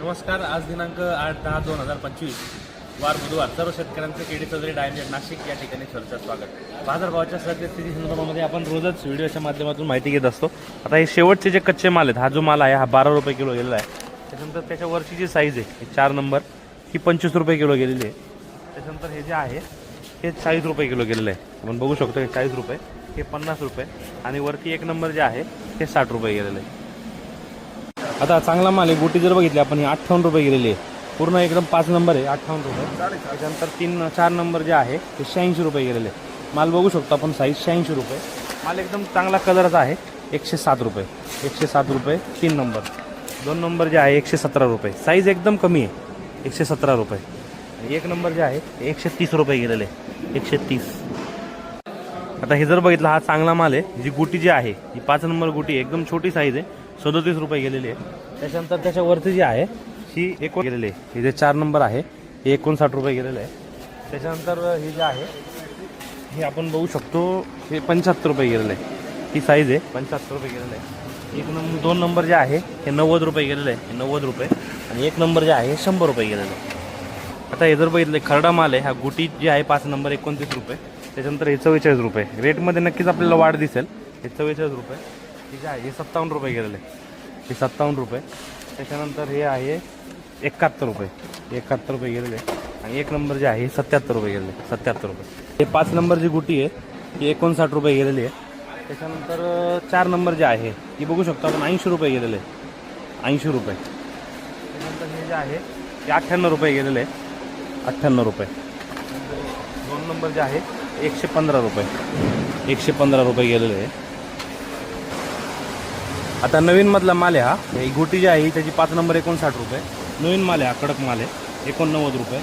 नमस्कार आज दिनांक आठ दहा दोन हजार पंचवीस. वार बुधवार सर्व शेतकऱ्यांचं केडी चौधरी डायमंड नाशिक या ठिकाणी सरचं स्वागत. बाजारभावाच्या सद्यस्थिती संदर्भामध्ये आपण रोजच व्हिडिओच्या माध्यमातून माहिती घेत असतो. आता हे शेवटचे जे कच्चे माल आहेत हा जो माल आहे हा बारा रुपये किलो गेलेला आहे. त्याच्यानंतर त्याच्या वरची जी साईज आहे ही चार नंबर ही पंचवीस रुपये किलो गेलेली आहे. त्याच्यानंतर हे जे आहे हे चाळीस रुपये किलो गेलेलं आहे. आपण बघू शकतो हे चाळीस रुपये हे पन्नास रुपये आणि वरती एक नंबर जे आहे हे साठ रुपये गेलेलं आहे. आता चांगला माल आहे. गोटी जर बघितली आपण ही अठ्ठावन्न रुपये गेलेली आहे. पूर्ण एकदम पाच नंबर आहे अठ्ठावन्न रुपये. त्याच्यानंतर तीन चार नंबर जे आहे ते शहाऐंशी रुपये गेलेले माल बघू शकतो आपण साईज शहाऐंशी रुपये. माल एकदम चांगला कलरचा आहे एकशे सात रुपये. एकशे सात रुपये तीन नंबर. दोन नंबर जे आहे एकशे सतरा रुपये. साईज एकदम कमी आहे एकशे सतरा रुपये. एक नंबर जे आहे एकशे तीस रुपये गेलेले एकशे तीस. आता हे जर बघितलं हा चांगला माल आहे. जी गुटी जी आहे ही पाच नंबर गुटी आहे. एकदम छोटी साईज आहे. सदोतीस रुपये गेलेली आहे. त्याच्यानंतर त्याच्यावरती जी आहे ही एक गेलेली आहे. हे जे चार नंबर आहे हे एकोणसाठ रुपये गेलेलं आहे. त्याच्यानंतर हे जे आहे हे आपण बघू शकतो हे पंच्याहत्तर रुपये गेलेलं आहे. ही साईज आहे पंच्याहत्तर रुपये गेलेलं आहे. एक नंबर दोन नंबर जे आहे हे नव्वद रुपये गेलेलं आहे. हे नव्वद रुपये. आणि एक नंबर जे आहे हे शंभर रुपये गेलेलं आहे. आता हे जर बघितलं खरडा माल आहे हा गुटी जी आहे पाच नंबर एकोणतीस रुपये. त्याच्यानंतर हे चव्वेचाळीस रुपये. रेटमध्ये नक्कीच आपल्याला वाढ दिसेल. हे चव्वेचाळीस रुपये. हे जे आहे हे सत्तावन्न रुपये गेलेले. हे सत्तावन्न रुपये. त्याच्यानंतर हे आहे एकाहत्तर रुपये. एकाहत्तर रुपये गेलेले. आणि एक नंबर जे आहे हे सत्याहत्तर रुपये गेलेले. सत्याहत्तर रुपये. हे पाच नंबर जी गुटी आहे ही एकोणसाठ रुपये गेलेली आहे. त्याच्यानंतर चार नंबर जे आहे ही बघू शकतो आपण ऐंशी रुपये गेलेले. ऐंशी रुपये. त्याच्यानंतर हे जे आहे ते अठ्ठ्याण्णव रुपये गेलेले. आहे अठ्ठ्याण्णव रुपये. दोन नंबर जे आहे एकशे पंधरा रुपये. एकशे पंधरा रुपये गेलेले. आहे आता नवीन मधला माल आहे हा. ही गोटी जी आहे त्याची पाच नंबर एकोणसाठ रुपये. नवीन माल आहे हा कडक माल आहे. एकोणनव्वद रुपये.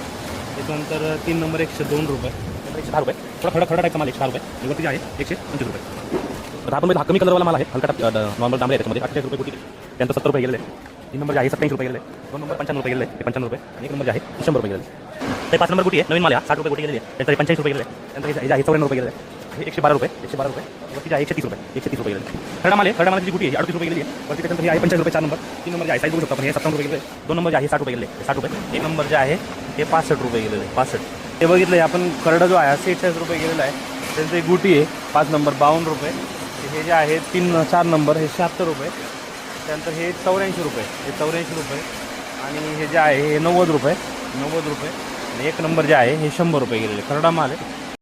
त्याच्यानंतर तीन नंबर एकशे दोन रुपये. एकशे दहा रुपये. थोडा खडा खडा टाईपचा माल एकशे दहा रुपये. आणि गोटी जी आहे एकशे पंचवीस रुपये. आपण हा कमी कलरवाला माल आहे. हलका नॉर्मल डांबरे आहे त्याच्यामध्ये. अठ्ठावीस रुपये गोटी. त्यानंतर सत्तर रुपये गेले तीन नंबर जे आहे सत्याऐंशी रुपये गेले दोन नंबर पंच्याण्णव रुपये गेले ते पंच्याण्णव रुपये. आणि एक नंबर जे आहे शंभर रुपये गेले ते पाच नंबर गुटी आहे. नवीन माल आहे साठ रुपये गुटी गेले आहे. पंच्याऐंशी रुपये गेले त्यानंतर चौऱ्याण्णव रुपये गेले हे एकशे बारा रुपये एकशे बारा रुपये. वरती आहे एकशे तीस रुपये एकशे तीस रुपये गेले खडा माल आहे मालाची गुटी आहे अडतीस रुपये गेली आहे. वरती त्याच्यानंतर हे आहे पंचाळीस रुपये चार नंबर. तीन नंबर जे आहे साईज बघू शकतो आपण. हे सत्तावन्न रुपये गेले दोन नंबर जे आहे साठ रुपये गेले साठ रुपये. एक नंबर जे आहे हे पासष्ट रुपये गेलेले. आहे पासष्ट. ते बघितलं आहे आपण खरडा जो आहे सेहेचाळीस रुपये गेलेला आहे. त्यांचं एक गुटी आहे पाच नंबर बावन्न रुपये. हे जे आहे तीन चार नंबर हे शहात्तर रुपये. त्यानंतर हे चौऱ्याऐंशी रुपये हे चौऱ्याऐंशी रुपये. आणि हे जे आहे हे नव्वद रुपये नव्वद रुपये. आणि एक नंबर जे आहे हे शंभर रुपये गेलेले. खरडा माल आहे.